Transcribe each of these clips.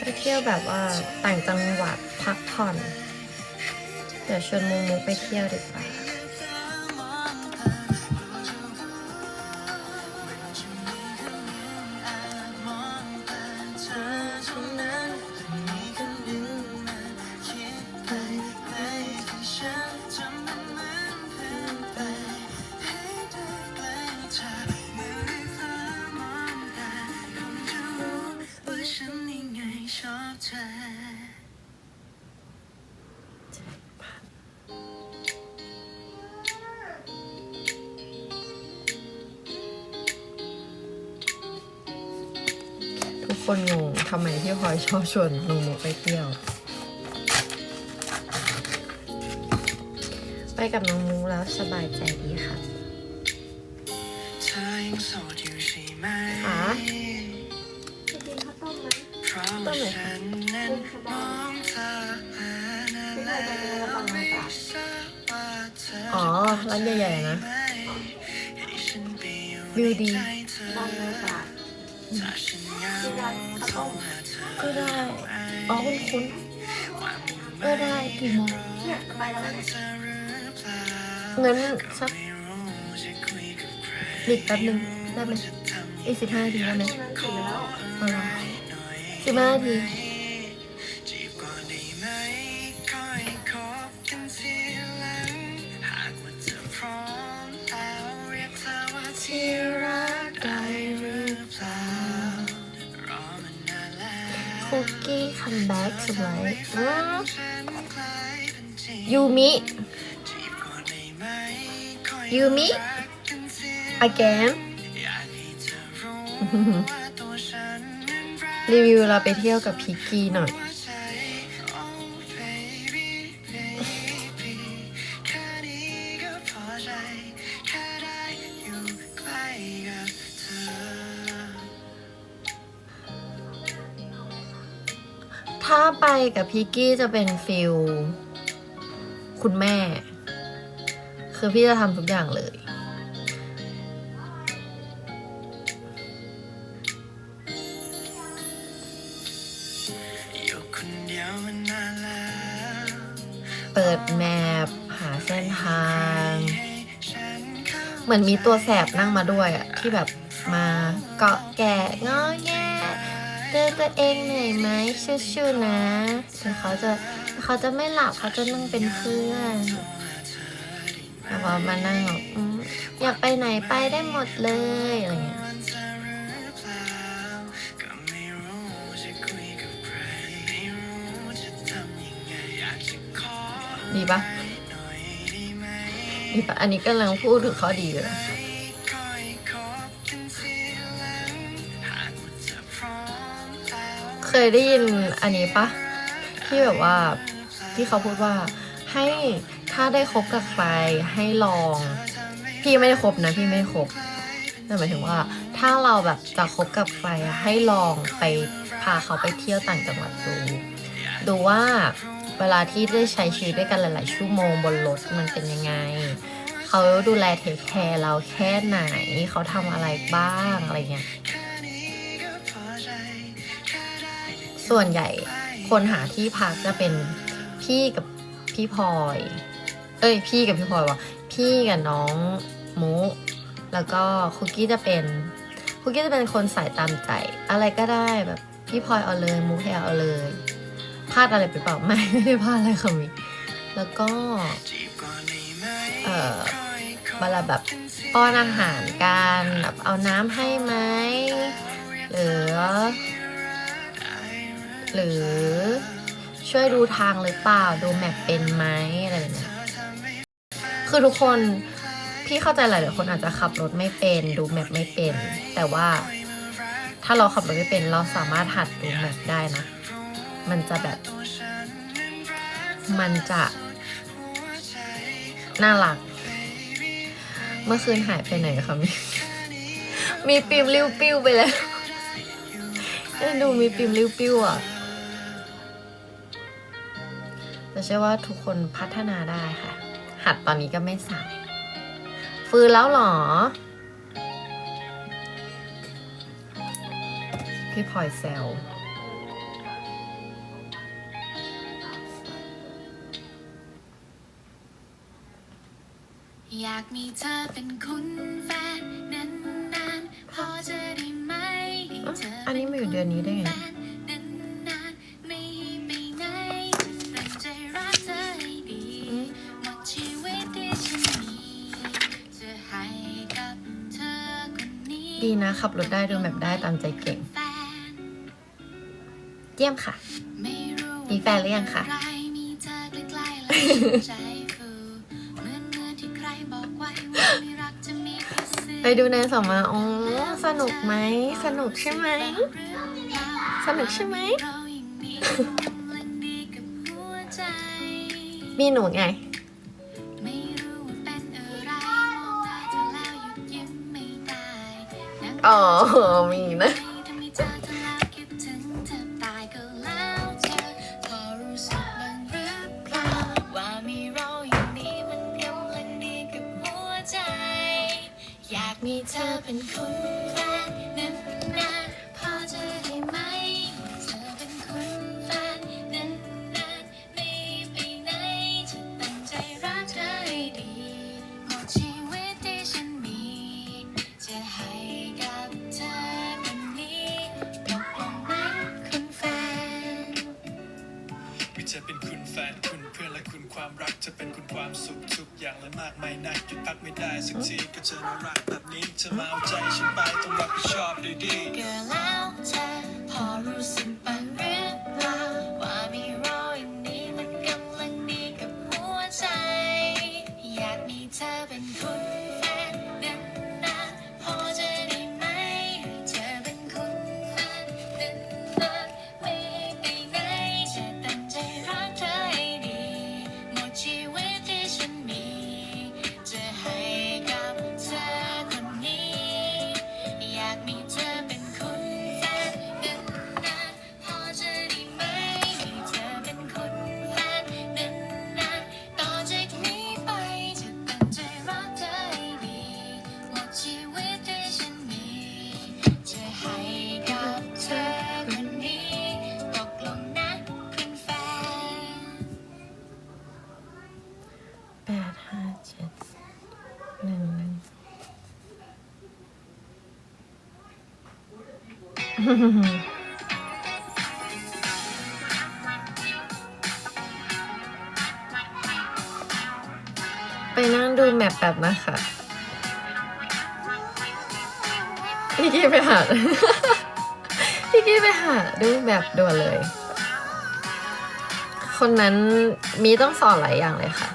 ไปเที่ยวแบบว่าต่างจังหวัดพักผ่อน เดี๋ยวชวนมุกมุกไปเที่ยวดีกว่า คนงงทำไมพี่พลอยชอบชวนมุกมุกไปเที่ยว ไปกับน้องมุกแล้วสบายใจดีค่ะเธอยังโสดอยู่ใช่ไหมค่ะจะกินข้าวต้มไหมเพราะว่าฉันนั้นมองเธอมานานแล้วไม่ทราบว่าเธออ๋อ ร้านใหญ่ๆนะให้ฉันไปอยู่วิวดี ก็ได้อ๋อคุณคุณก็ได้กี่โมงเนี่ยไปแล้วเนี่ยเธอหรือเปล่างั้นสักไม่รู้จะคุยกับใครหลีกแป๊บนึงได้ไหมอีกสิบห้านาทีได้ไหมช่วงนั้นถึงแล้วเอาเหรอสิบห้านาที สวยอืมฉันกลายเป็นจริงยูมิจีบก่อนได้ไหมค่อยยูมิรักกันที again อยากให้เธอรู้ว่าตัวฉันนั้นรักรีวิวเราไปเที่ยวกับพิกกี้หน่อย ถ้าไปกับพิกกี้จะเป็นฟิลคุณแม่ คือพี่จะทำทุกอย่างเลย เปิดแมพหาเส้นทางเข้าเหมือนมีตัวแสบนั่งมาด้วยอะที่แบบมาเกาะแกะงอแง เจอตัวเองเหนื่อยไหมชิวๆนะเดี๋ยวเขาจะเขาจะไม่หลับเขาจะนั่งเป็นเพื่อนแล้วพอมานั่งบบอืมอยากไปไหนไปได้หมดเลยอะไรเงี้ยวันเธอหรือเปล่าก็ไม่รู้จะคุยกับใครไม่รู้จะดีปะหน่อยได้ไหมดีปะอันนี้กำลังพูดถึงข้อดีเลย เคยได้ยินอันนี้ปะที่แบบว่าที่เขาพูดว่าให้ถ้าได้คบกับใครให้ลอง พี่ไม่ได้คบนะพี่ไม่คบแต่หมายถึงว่า ถ้าเราแบบจะคบกับใครอะให้ลองไปพาเขาไปเที่ยวต่างจังหวัดดูดูว่าเวลาที่ได้ใช้ชีวิตด้วยกันหลาย ๆ ชั่วโมงบนรถมันเป็นยังไง เขาดูแลเทคแคร์เราแค่ไหน เขาทำอะไรบ้างอะไรเงี้ย ส่วนใหญ่คนหาที่พักจะเป็นพี่กับพี่พลอย เอ้ย พี่กับพี่พลอยวะพี่กับน้องมุแล้วก็คุกกี้จะเป็นคุกกี้จะเป็นคนสายตามใจ อะไรก็ได้แบบพี่พลอยเอาเลยมุกให้เอาเลยพลาดอะไรไปเปล่าไม่ไม่ได้พลาดอะไรค่ะมิแล้วก็ เอ่อเวลาแบบป้อนอาหารกันแบบเอาน้ำให้ไหมหรือ หรือ ช่วยดูทางหรือเปล่าดูแมปเป็นไหมอะไรแบบเนี้ยคือทุกคนพี่เข้าใจหลายๆคนอาจจะขับรถไม่เป็น ดูแมปไม่เป็น แต่ว่าถ้าเราขับรถไม่เป็นเราสามารถหัดดูแมปได้นะ มันจะแบบ มันจะ น่ารัก เมื่อคืนหายไปไหนคะมีมีปิมริ้วปิ้วไปแล้วดูมีปิมริ้วปิ้วอะ แต่เชื่อว่าทุกคนพัฒนาได้ค่ะ หัดตอนนี้ก็ไม่สายฟื้นแล้วเหรอ พี่พลอยแซวอยากมีเธอเป็นคุณแฟนนานๆพอจะได้ไหมให้เธออันนี้มาอยู่เดือนนี้ได้ไง ขับรถได้ดูแบบได้ตามใจเก่งแฟนเยี่ยมค่ะไม่รู้มีแฟนหรือยังคะว่าเป็นไรมีเธอใกล้ๆแล้วใจฟูเหมือนเมื่อที่ใครบอกไว้ว่าไม่รักจะมีแค่เสียงไปดูในสมมาอ๋อสนุกไหม สนุกใช่ไหม สนุกใช่ไหม มีหนูไง อ๋อมีนะอยางหรือเปล่าว่ามีเราอย่างนี้มันกมีเธอเป็นคุณแฟนน อย่างและมากมายนักหยุดพักไม่ได้สักทีก็เจอน่ารักแบบนี้เธอมาเอาใจฉันไปต้องรับผิดชอบด้วยดีก็แล้วเธอพอรู้สึกบ้าง ไปนั่งดูแมปแบบนะคะพี่กี้ไปหา พี่กี้ไปหาดูแบบด่วนเลย คนนั้นมีต้องสอนหลายอย่างเลยค่ะ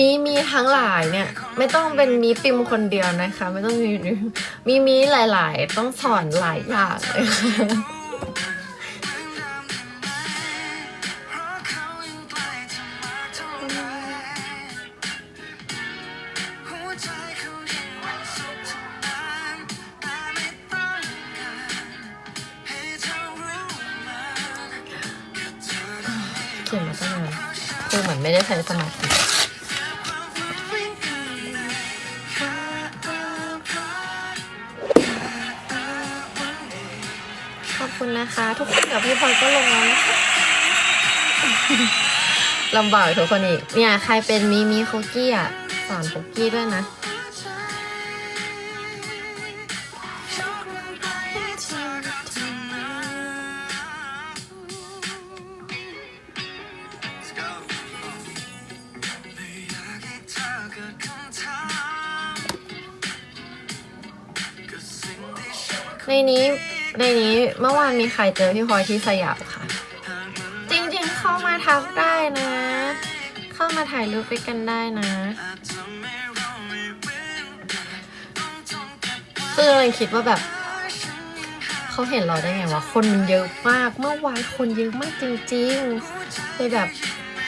มีมีทั้งหลายเนี่ย ไม่ต้องเป็นมีปิมคนเดียวนะคะ ไม่ต้องมีมีมีหลาย ๆ ต้องสอนหลายอย่างเลยค่ะเพราะเขายังไกลเธอมากเท่าไรหัวใจเขายังมีสุขเท่านั้นแต่ไม่ต้องการให้เธอรู้มันแค่เธอได้เขียนมาตั้งนานคือเหมือนไม่ได้ใช้สมาธิ นะคะ ทุกคนกับพี่พลอยก็ลงแล้วนะคะลำบากทุกคนอีกเนี่ยใครเป็นมีมีคุกกี้อะสอนคุกกี้ด้วยนะ Let's go. ไม่อยากให้เธอเกิดคำถามกับสิ่งที่ฉันในนี้ ในนี้เมื่อวานมีใครเจอพี่พลอยที่สยามค่ะ จริงๆเข้ามาทักได้นะ เข้ามาถ่ายรูปด้วยกันได้นะซึ่งเว้นต้องทนกับความคือเราคิดว่าแบบ เขาเห็นเราได้ไงวะคนมันเยอะมากเมื่อวานคนเยอะมากจริงๆเลยแบบ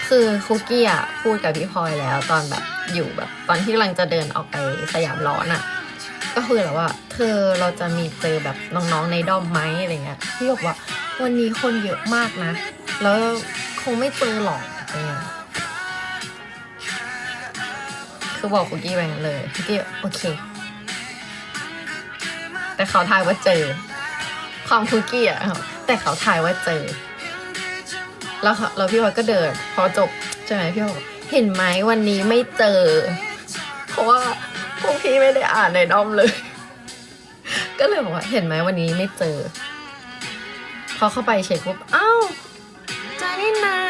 คือคุกกี้อะพูดกับพี่พลอยแล้ว ตอนแบบอยู่แบบ ตอนที่กำลังจะเดินออกไปสยามร้อนอะ ก็คือแบบว่า เธอเราจะมีเจอแบบน้องๆในด้อมไหมอะไรเงี้ยพี่บอกว่าวันนี้คนเยอะมากนะ แล้วคงไม่เจอหรอกอะไรเงี้ยคือบอกคุกกี้ไปงั้นเลยคุกกี้โอเค แต่เขาทายว่าเจอ ความคุกกี้อะแต่เขาทายว่าเจอ แล้วเขาแล้วพี่วอยก็เดิน พอจบใช่ไหมพี่วอยบอกเห็นไหมวันนี้ไม่เจอ เพราะว่าพวกพี่ไม่ได้อ่านในด้อมเลย ก็เลยบอกว่าเห็นไหมวันนี้ไม่เจอ พอเข้าไปเช็คปุ๊บอ้าวเจอนี่นา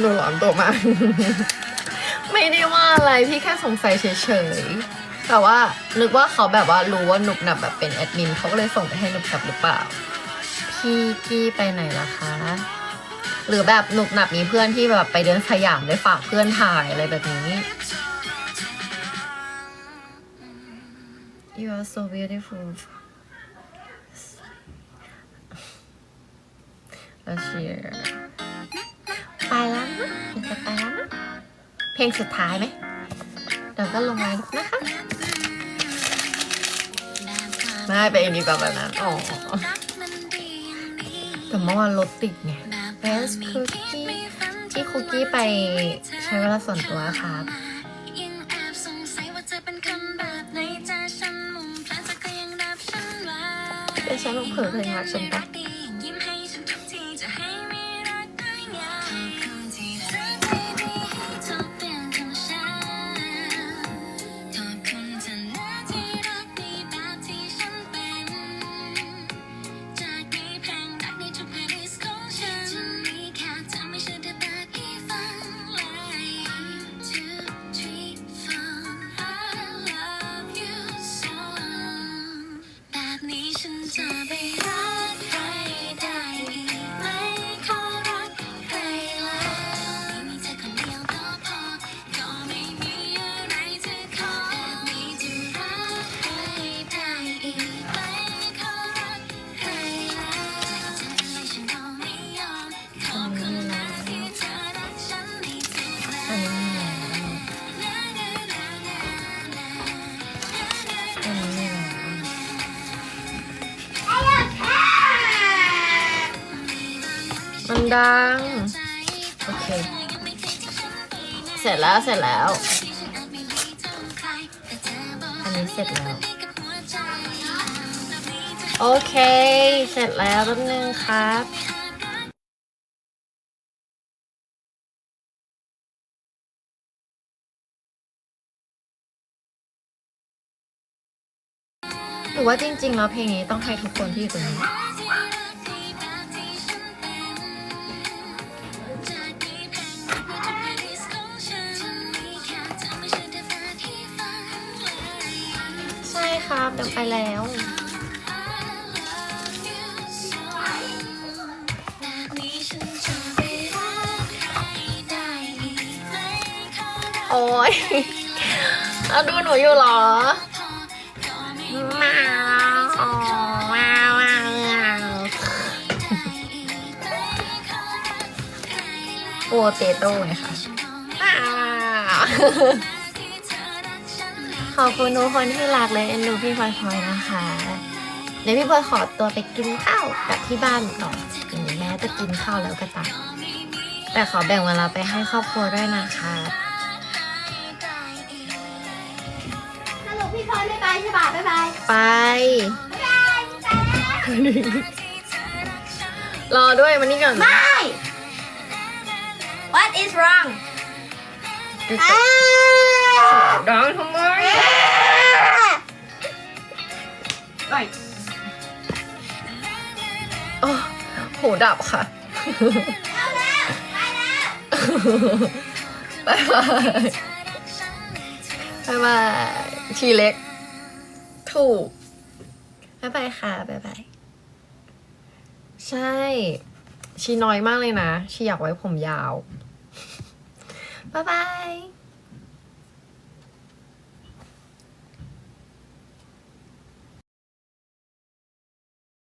หนูหลอนตัวมาก ไม่ได้ว่าอะไรพี่แค่สงสัยเฉยๆ แต่ว่านึกว่าเขาแบบว่ารู้ว่าหนุบหนับแบบเป็นแอดมินเขาก็เลยส่งไปให้หนุบหนับหรือเปล่า พี่กี้ไปไหนล่ะคะ หรือแบบหนุบหนับมีเพื่อนที่แบบไปเดินสยามได้ฝากเพื่อนถ่ายอะไรแบบนี้ You are so beautiful แล้วเชียร์ไปละ เดี๋ยวจะไปแล้วนะเพลงสุดท้ายไหมเดี๋ยวก็ลงไลน์นะคะไม่ไปเองดีกว่าแบบนั้นอ๋อแต่เมื่อวานรถติดไง Best Cookie ที่คุกกี้ไปใช้เวลาส่วนตัวครับยังแอบสงสัยว่าจะเป็นคนแบบไหนใจฉันมุมแผลจะก็ยังรับฉันไว้เดี๋ยวฉันต้องเผลอเพลงรักฉันปะ ดังโอเค เสร็จแล้วเสร็จแล้ว อันนี้เสร็จแล้ว โอเค เสร็จแล้วแป๊บนึงครับหรือว่าจริงๆแล้วเพลงนี้ต้องให้ทุกคนที่อยู่ตรงนี้ ช่ครับเดี๋ยวไปแล้ว โอ้ยเอาดูหนูอยู่เหรอมาว้าวาวาโปเตโต้ไงคะว้าว ขอบคุณทุกคนที่รักและเอ็นดูพี่พลอยพลอยนะคะเดี๋ยวพี่พลอยขอตัวไปกินข้าวกับที่บ้านก่อนถึงแม้จะกินข้าวแล้วก็ตามแต่ขอแบ่งเวลาไปให้ครอบครัวด้วยนะคะสรุปพี่พลอยไม่ไปใช่ป่ะบ๊ายบายไป บ๊ายบายไปแล้วรอด้วยมันนี่ก่อนไม่ What is wrong อ้า ดังทำไมไปโอ้หูดับค่ะแล้วแล้วไปแล้วโบายบายเธอรักฉันหรือเธอบายบายทีเล็ก ถูกบายบายค่ะบายบายใช่ ชีน้อยมากเลยนะ ชีอยากไว้ผมยาวบายบาย